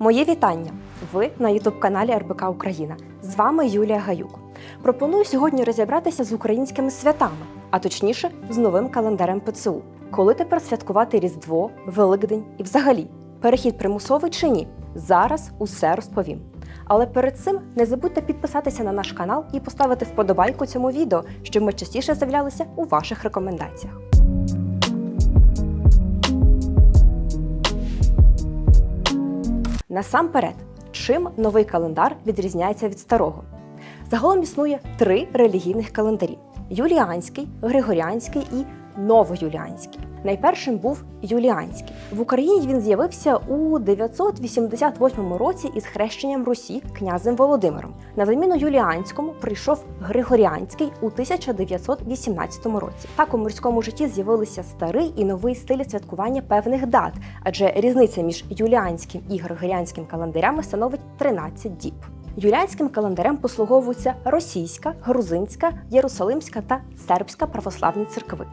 Моє вітання! Ви на ютуб-каналі РБК Україна. З вами Юлія Гаюк. Пропоную сьогодні розібратися з українськими святами, а точніше з новим календарем ПЦУ. Коли тепер святкувати Різдво, Великдень і взагалі перехід примусовий чи ні? Зараз усе розповім. Але перед цим не забудьте підписатися на наш канал і поставити вподобайку цьому відео, щоб ми частіше з'являлися у ваших рекомендаціях. Насамперед, чим новий календар відрізняється від старого? Загалом існує три релігійних календарі: юліанський, григоріанський і новоюліанський. Найпершим був юліанський. В Україні він з'явився у 988 році із хрещенням Русі князем Володимиром. На заміну юліанському прийшов григоріанський у 1918 році. Так у морському житті з'явилися старий і новий стиль святкування певних дат, адже різниця між юліанським і григоріанським календарями становить 13 діб. Юліанським календарем послуговуються російська, грузинська, єрусалимська та сербська православні церкви,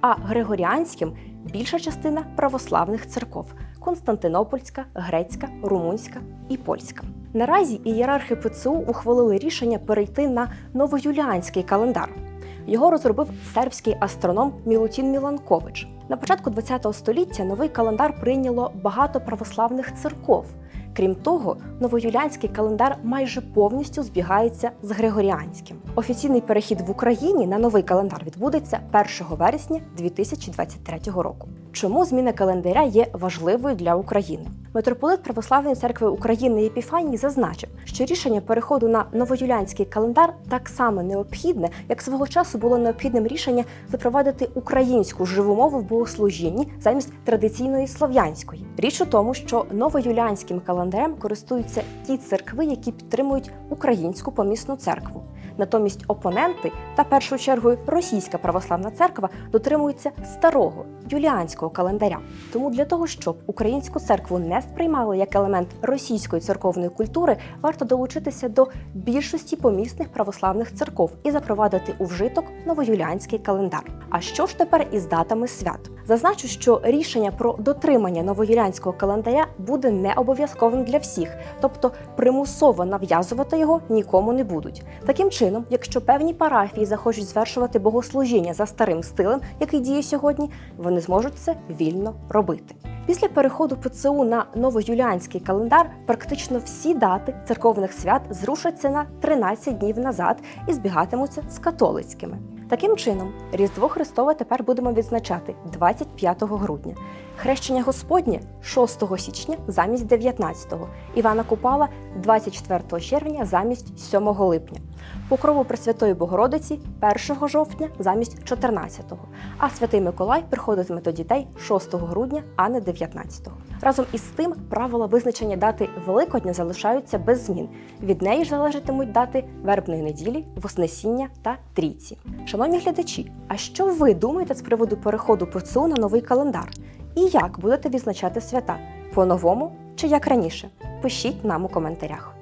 а григоріанським більша частина православних церков Константинопольська, грецька, румунська і польська. Наразі ієрархи ПЦУ ухвалили рішення перейти на новоюліанський календар. Його розробив сербський астроном Мілутін Міланкович. На початку ХХ століття новий календар прийняло багато православних церков. Крім того, новоюлянський календар майже повністю збігається з григоріанським. Офіційний перехід в Україні на новий календар відбудеться 1 вересня 2023 року. Чому зміна календаря є важливою для України? Митрополит Православної церкви України Єпіфаній зазначив, що рішення переходу на новоюліанський календар так само необхідне, як свого часу було необхідним рішення запровадити українську живу мову в богослужінні замість традиційної слов'янської. Річ у тому, що новоюліанським календарем користуються ті церкви, які підтримують українську помісну церкву. Натомість опоненти та першою чергою російська православна церква дотримуються старого юліанського календаря. Тому для того, щоб українську церкву не сприймали як елемент російської церковної культури, варто долучитися до більшості помісних православних церков і запровадити у вжиток новоюліанський календар. А що ж тепер із датами свят? Зазначу, що рішення про дотримання новоюліанського календаря буде не обов'язковим для всіх, тобто примусово нав'язувати його нікому не будуть. Таким чином, якщо певні парафії захочуть звершувати богослужіння за старим стилем, який діє сьогодні, вони зможуть це вільно робити. Після переходу ПЦУ на новоюліанський календар практично всі дати церковних свят зрушаться на 13 днів назад і збігатимуться з католицькими. Таким чином, Різдво Христове тепер будемо відзначати 25 грудня, хрещення Господнє 6 січня замість 19-го, Івана Купала 24 червня замість 7 липня, Покрову Пресвятої Богородиці 1 жовтня замість 14-го, а Святий Миколай приходитиме до дітей 6 грудня, а не 19-го. Разом із тим, правила визначення дати Великодня залишаються без змін. Від неї ж залежатимуть дати вербної неділі, Вознесіння та трійці. Шановні глядачі, а що ви думаєте з приводу переходу ПЦУ на новий календар? І як будете відзначати свята? По-новому чи як раніше? Пишіть нам у коментарях.